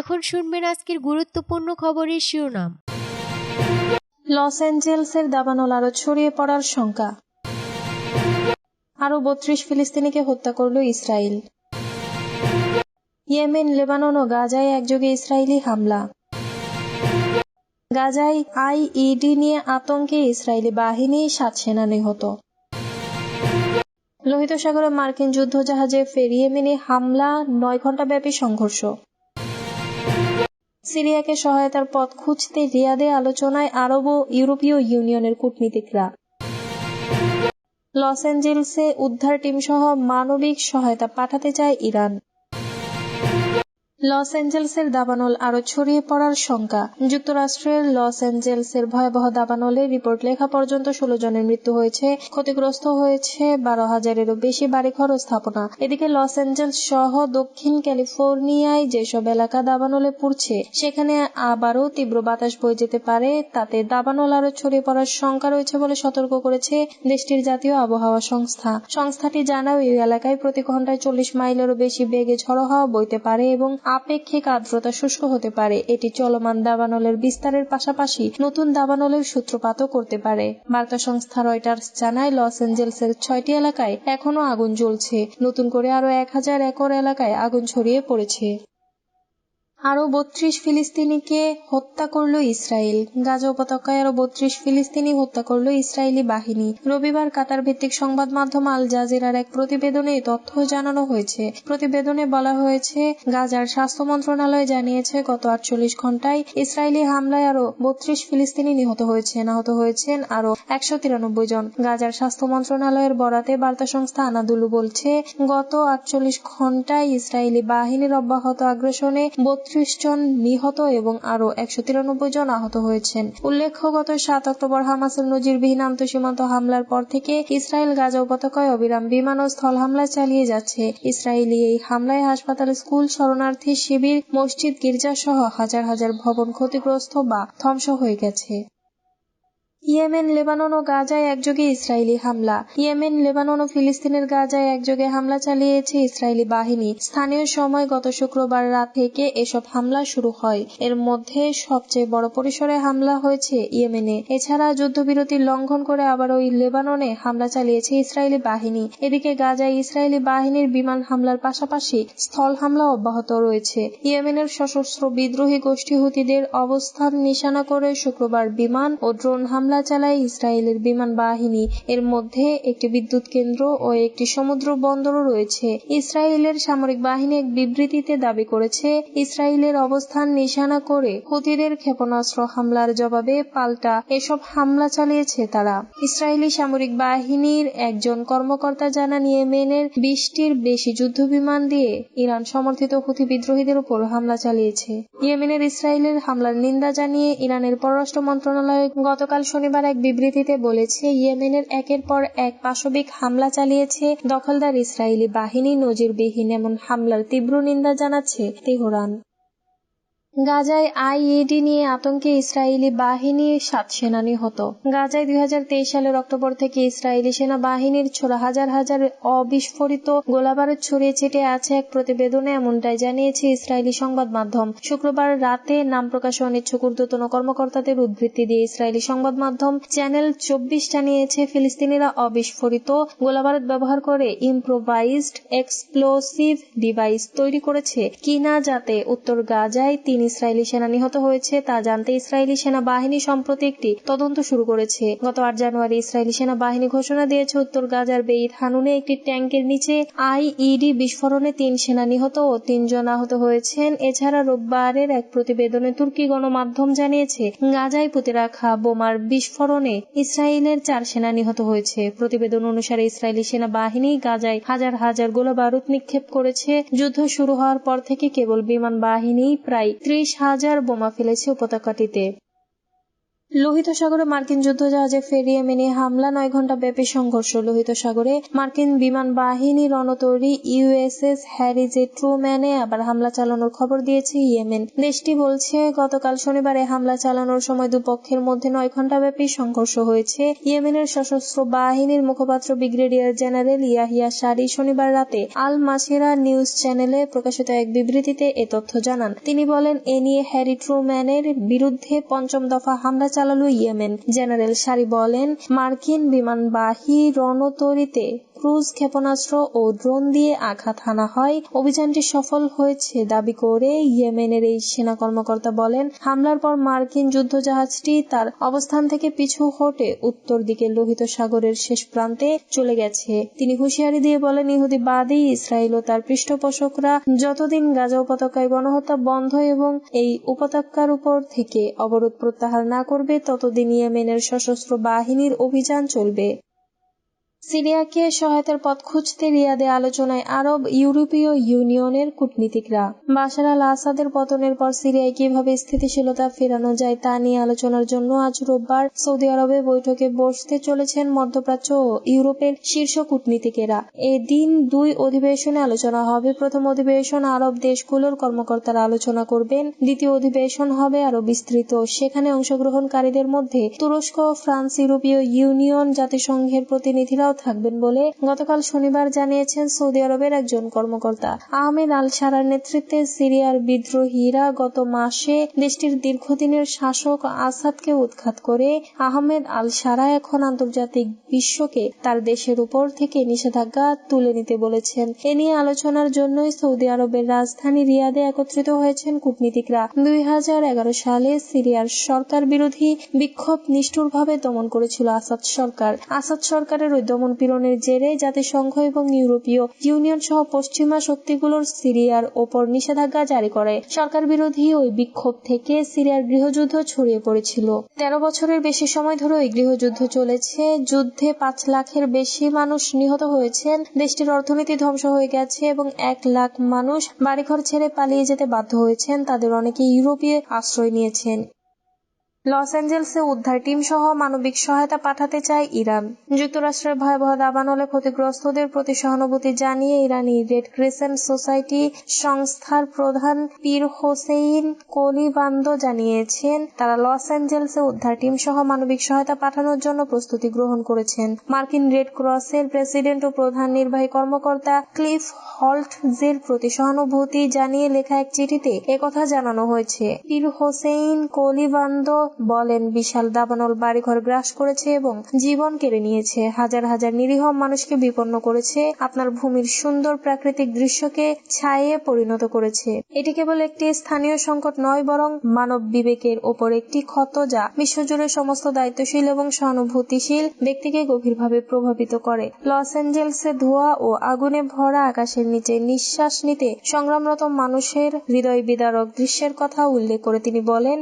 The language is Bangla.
এখন শুনবেন আজকের গুরুত্বপূর্ণ খবরের শিরোনাম। লস অ্যাঞ্জেলসের দাবানল আরও ছড়িয়ে পড়ার শঙ্কা। আরও বত্রিশ ফিলিস্তিনিকে হত্যা করল ইসরায়েল ইয়েমেন, লেবানন ও গাজায় একযোগে ইসরায়েলি হামলা। গাজায় আইইডি নিয়ে আতঙ্কে ইসরায়েলি বাহিনী সাত সেনা নিহত। লোহিত সাগরে মার্কিন যুদ্ধজাহাজে ফের ইয়েমেনে হামলা, নয় ঘণ্টাব্যাপী সংঘর্ষ। সিরিয়াকে সহায়তার পথ খুঁজতে রিয়াদে আলোচনায় আরব ও ইউরোপীয় ইউনিয়নের কূটনীতিকরা। লস অ্যাঞ্জেলসে উদ্ধার টিম সহ মানবিক সহায়তা পাঠাতে চায় ইরান। লস অ্যাঞ্জেলসের দাবানল আরও ছড়িয়ে পড়ার শঙ্কা। যুক্তরাষ্ট্রের লস অ্যাঞ্জেলসের ভয়াবহ দাবানলে রিপোর্ট লেখা পর্যন্ত ষোলো জনের মৃত্যু হয়েছে। ক্ষতিগ্রস্ত হয়েছে বারো হাজারেরও বেশি বাড়িঘর ও স্থাপনা। এদিকে লস অ্যাঞ্জেলস সহ দক্ষিণ ক্যালিফোর্নিয়ায় যেসব এলাকা দাবানলে পড়ছে, সেখানে আবারও তীব্র বাতাস বয়ে যেতে পারে। তাতে দাবানল আরও ছড়িয়ে পড়ার শঙ্কা রয়েছে বলে সতর্ক করেছে দেশটির জাতীয় আবহাওয়া সংস্থা। সংস্থাটি জানায় এই এলাকায় প্রতি ঘন্টায় চল্লিশ মাইলেরও বেশি বেগে ঝড়ো হাওয়া বইতে পারে এবং আপেক্ষিক আর্দ্রতা শুষ্ক হতে পারে। এটি চলমান দাবানলের বিস্তারের পাশাপাশি নতুন দাবানলের সূত্রপাতও করতে পারে। বার্তা সংস্থা রয়টার্স জানায়, লস অ্যাঞ্জেলসের ছয়টি এলাকায় এখনও আগুন জ্বলছে। নতুন করে আরও এক হাজার একর এলাকায় আগুন ছড়িয়ে পড়েছে। আরও বত্রিশ ফিলিস্তিনিকে হত্যা করল ইসরায়েল। গাজা উপত্যকায় আরও বত্রিশ ফিলিস্তিনি হত্যা করল ইসরায়েলি বাহিনী। রবিবার কাতার ভিত্তিক সংবাদ মাধ্যম আল জাজিরার এক প্রতিবেদনে তথ্য জানানো হয়েছে। প্রতিবেদনে বলা হয়েছে, গাজার স্বাস্থ্য মন্ত্রণালয় জানিয়েছে, গত আটচল্লিশ ঘন্টায় ইসরায়েলি হামলায় আরও বত্রিশ ফিলিস্তিনি নিহত হয়েছেন আহত হয়েছেন আরও একশো তিরানব্বই জন। গাজার স্বাস্থ্য মন্ত্রণালয়ের বরাতে বার্তা সংস্থা আনাদুলু বলছে, গত আটচল্লিশ ঘন্টায় ইসরায়েলি বাহিনীর অব্যাহত আগ্রাসনে বত্রিশ জন নিহত এবং আরও একশো তিরানব্বই জন আহত হয়েছেন। উল্লেখ্য, গত সাত অক্টোবর হামাসের নজিরবিহীন আন্তঃসীমান্ত হামলার পর থেকে ইসরায়েল গাজা উপত্যকায় অবিরাম বিমান ও স্থল হামলা চালিয়ে যাচ্ছে। ইসরায়েলি এই হামলায় হাসপাতাল, স্কুল, শরণার্থী, শিবির, মসজিদ গির্জা সহ হাজার হাজার ভবন ক্ষতিগ্রস্ত বা ধ্বংস হয়ে গেছে। ইয়েমেন, লেবানন ও গাজায় একযোগে ইসরায়েলি হামলা। ইয়েমেন, লেবানন ও ফিলিস্তিনের গাজায় একযোগে হামলা চালিয়েছে ইসরায়েলি বাহিনী। স্থানীয় সময় গত শুক্রবার রাত থেকে এসব হামলা শুরু হয়। এর মধ্যে সবচেয়ে বড় পরিসরে হামলা হয়েছে ইয়েমেনে। এছাড়া যুদ্ধবিরতি লঙ্ঘন করে আবার ওই লেবাননে হামলা চালিয়েছে ইসরায়েলি বাহিনী। এদিকে গাজায় ইসরায়েলি বাহিনীর বিমান হামলার পাশাপাশি স্থল হামলা অব্যাহত রয়েছে। ইয়েমেনের সশস্ত্র বিদ্রোহী গোষ্ঠী হুতিদের অবস্থান নিশানা করে শুক্রবার বিমান ও ড্রোন হামলা চালায় ইসরায়েলের বিমান বাহিনী, এর মধ্যে একটি বিদ্যুৎ কেন্দ্র ও একটি সমুদ্র বন্দরও রয়েছে। ইসরায়েলের সামরিক বাহিনী এক বিবৃতিতে দাবি করেছে, ইসরায়েলের অবস্থান নিশানা করে হুতিদের ক্ষেপণাস্ত্র হামলার জবাবে পাল্টা এসব হামলা চালিয়েছে তারা। ইসরায়েলি সামরিক বাহিনীর একজন কর্মকর্তা জানান, ইয়েমেনের বিশটির বেশি যুদ্ধ বিমান দিয়ে ইরান সমর্থিত হুতি বিদ্রোহীদের উপর হামলা চালিয়েছে। ইয়েমেনের ইসরায়েলের হামলার নিন্দা জানিয়ে ইরানের পররাষ্ট্র মন্ত্রণালয় গতকাল শনিবার এক বিবৃতিতে বলেছে, ইয়েমেনের একের পর এক পাশবিক হামলা চালিয়েছে দখলদার ইসরায়েলি বাহিনী নজিরবিহীন এমন হামলার তীব্র নিন্দা জানাচ্ছে তেহরান। গাজায় আইইডি নিয়ে আতঙ্কে ইসরায়েলি বাহিনী সাত সেনা নিহত গাজায় দুই সালের অক্টোবর থেকে ইসরায়েলি সেনাবাহিনীর ছোড়া হাজার হাজার অবিস্ফোরিত গোলাবারুদ ছড়িয়ে ছিটিয়ে আছে এক প্রতিবেদনে, এমনটাই জানিয়েছে ইসরায়েলি সংবাদ মাধ্যম। শুক্রবার রাতে নাম প্রকাশে অনিচ্ছুক ঊর্ধ্বতন কর্মকর্তাদের উদ্ধৃতি দিয়ে ইসরায়েলি সংবাদ মাধ্যম চ্যানেল চব্বিশ জানিয়েছে, ফিলিস্তিনিরা অবিস্ফোরিত গোলাবারুদ ব্যবহার করে ইম্প্রোভাইজড এক্সপ্লোসিভ ডিভাইস তৈরি করেছে। কিনা যাতে উত্তর গাজায় তিন ইসরায়েলি সেনা নিহত হয়েছে তা জানতে ইসরায়েলি সেনাবাহিনী সম্প্রতি একটি তদন্ত শুরু করেছে। গত আট জানুয়ারি ইসরায়েলি সেনাবাহিনী ঘোষণা দিয়েছে, উত্তর গাজার বেইত হানুনে একটি ট্যাঙ্কের নিচে আইইডি বিস্ফোরণে তিন সেনা নিহত ও তিনজন আহত হয়েছেন। এছাড়া রোববারের এক প্রতিবেদনে তুর্কি গণমাধ্যম জানিয়েছে, গাজায় পুঁতে রাখা বোমার বিস্ফোরণে ইসরায়েলের চার সেনা নিহত হয়েছে। প্রতিবেদন অনুসারে ইসরায়েলি সেনাবাহিনী গাজায় হাজার হাজার গোলা বারুদ নিক্ষেপ করেছে। যুদ্ধ শুরু হওয়ার পর থেকে কেবল বিমান বাহিনী প্রায় ত্রিশ হাজার বোমা ফেলেছে উপত্যকাটিতে। লোহিত সাগরে মার্কিন যুদ্ধজাহাজে ফেরি ইয়েমেনে হামলা, নয় ঘণ্টা ব্যাপী সংঘর্ষ। লোহিত সাগরে মার্কিন বিমান বাহিনী রণতরী ইউএসএস হ্যারি জে ট্রুম্যানে আবার হামলা চালানোর খবর দিয়েছে ইয়েমেন। দেশটি বলছে, গতকাল শনিবারে হামলা চালানোর সময় দুপক্ষের মধ্যে নয় ঘণ্টা ব্যাপী সংঘর্ষ হয়েছে। ইয়েমেনের সশস্ত্র বাহিনীর মুখপাত্র ব্রিগেডিয়ার জেনারেল ইয়াহিয়া সারি শনিবার রাতে আল মাসিরা নিউজ চ্যানেলে প্রকাশিত এক বিবৃতিতে এ তথ্য জানান। তিনি বলেন, এ নিয়ে হ্যারি ট্রুম্যানের বিরুদ্ধে পঞ্চম দফা হামলা চালালো ইয়েমেন। জেনারেল সারি বলেন মার্কিন বিমানবাহী রণতরীতে ক্রুজ ক্ষেপণাস্ত্র ও ড্রোন দিয়ে আঘাত হানা হয়। অভিযানটি সফল হয়েছে দাবি করে ইয়েমেনের এই সেনা কর্মকর্তা বলেন, হামলার পর মার্কিন যুদ্ধজাহাজটি তার অবস্থান থেকে পিছু হটে উত্তর দিকে লোহিত সাগরের শেষ প্রান্তে চলে গেছে। তিনি হুঁশিয়ারি দিয়ে বলেন ইহুদিবাদী ইসরায়েল ও তার পৃষ্ঠপোষকরা যতদিন গাজা উপত্যকায় গণহত্যা বন্ধ এবং এই উপত্যকার উপর থেকে অবরোধ প্রত্যাহার না করবে, ততদিন ইয়েমেনের সশস্ত্র বাহিনীর অভিযান চলবে। সিরিয়াকে সহায়তার পথ খুঁজতে রিয়াদে আলোচনায় আরব ইউরোপীয় ইউনিয়নের কূটনীতিকরা। বাশার আল আসাদের পতনের পর সিরিয়ায় কীভাবে স্থিতিশীলতা ফেরানো যায় তা নিয়ে আলোচনার জন্য আজ রোববার সৌদি আরবে বৈঠকে বসতে চলেছেন মধ্যপ্রাচ্য ও ইউরোপের শীর্ষ কূটনীতিকেরা। এদিন দুই অধিবেশনে আলোচনা হবে। প্রথম অধিবেশন আরব দেশগুলোর কর্মকর্তারা আলোচনা করবেন। দ্বিতীয় অধিবেশন হবে আরও বিস্তৃত। সেখানে অংশগ্রহণকারীদের মধ্যে তুরস্ক ফ্রান্স ইউরোপীয় ইউনিয়ন জাতিসংঘের প্রতিনিধিরাও থাকবেন বলে গতকাল শনিবার জানিয়েছেন সৌদি আরবের একজন কর্মকর্তা। আহমেদ আল সারার নেতৃত্বে সিরিয়ার বিদ্রোহীরা গত মাসে দেশটির দীর্ঘদিনের শাসক আসাদকে উৎখাত করে আহমেদ আল সারা এখন আন্তর্জাতিক বিশ্বকে তার দেশের উপর থেকে নিষেধাজ্ঞা তুলে নিতে বলেছেন। এ নিয়ে আলোচনার জন্যই সৌদি আরবের রাজধানী রিয়াদে একত্রিত হয়েছেন কূটনীতিকরা। দুই হাজার এগারো সালে সিরিয়ার সরকার বিরোধী বিক্ষোভ নিষ্ঠুরভাবে দমন করেছিল আসাদ সরকার। আসাদ সরকারের ওই পীড়নের জেরে জাতিসংঘ এবং ইউরোপীয় ইউনিয়ন সহ পশ্চিমা শক্তিগুলোর সিরিয়ার ওপর নিষেধাজ্ঞা জারি করে। সরকার বিরোধী ওই বিক্ষোভ থেকে সিরিয়ার গৃহযুদ্ধ ছড়িয়ে পড়েছিল। তেরো বছরের বেশি সময় ধরে ওই গৃহযুদ্ধ চলেছে। যুদ্ধে পাঁচ লাখের বেশি মানুষ নিহত হয়েছেন। দেশটির অর্থনীতি ধ্বংস হয়ে গেছে এবং এক লাখ মানুষ বাড়িঘর ছেড়ে পালিয়ে যেতে বাধ্য হয়েছেন। তাদের অনেকে ইউরোপীয় আশ্রয় নিয়েছেন। লস অ্যাঞ্জেলসে উদ্ধার টিম সহ মানবিক সহায়তা পাঠাতে চায় ইরান। যুক্তরাষ্ট্রের ভয়াবহ দাবানলে ক্ষতিগ্রস্তদের প্রতি সহানুভূতি জানিয়ে ইরানি রেড ক্রিসেন্ট সোসাইটি সংস্থার প্রধান পীর হোসেইন কলিবান্দ জানিয়েছেন, তারা লস অ্যাঞ্জেলসে উদ্ধার টিম সহ মানবিক সহায়তা পাঠানোর জন্য প্রস্তুতি গ্রহণ করেছেন। মার্কিন রেড ক্রসের প্রেসিডেন্ট ও প্রধান নির্বাহী কর্মকর্তা ক্লিফ হল্টজের প্রতি সহানুভূতি জানিয়ে লেখা এক চিঠিতে একথা জানানো হয়েছে। পীর হোসেইন কলিবান্দ বলেন, বিশাল দাবানল বাড়িঘর গ্রাস করেছে এবং জীবন কেড়ে নিয়েছে। হাজার হাজার নিরীহ মানুষকে বিপন্ন করেছে। আপনার ভূমির সুন্দর প্রাকৃতিক দৃশ্যকে ছায়ে পরিণত করেছে। এটি কেবল একটি স্থানীয় সংকট নয়, বরং মানব বিবেকের ওপর একটি ক্ষত যা বিশ্বজুড়ে সমস্ত দায়িত্বশীল এবং সহানুভূতিশীল ব্যক্তিকে গভীরভাবে প্রভাবিত করে। লস অ্যাঞ্জেলসে ধোঁয়া ও আগুনে ভরা আকাশের নিচে নিঃশ্বাস নিতে সংগ্রামরত মানুষের হৃদয় বিদারক দৃশ্যের কথা উল্লেখ করে তিনি বলেন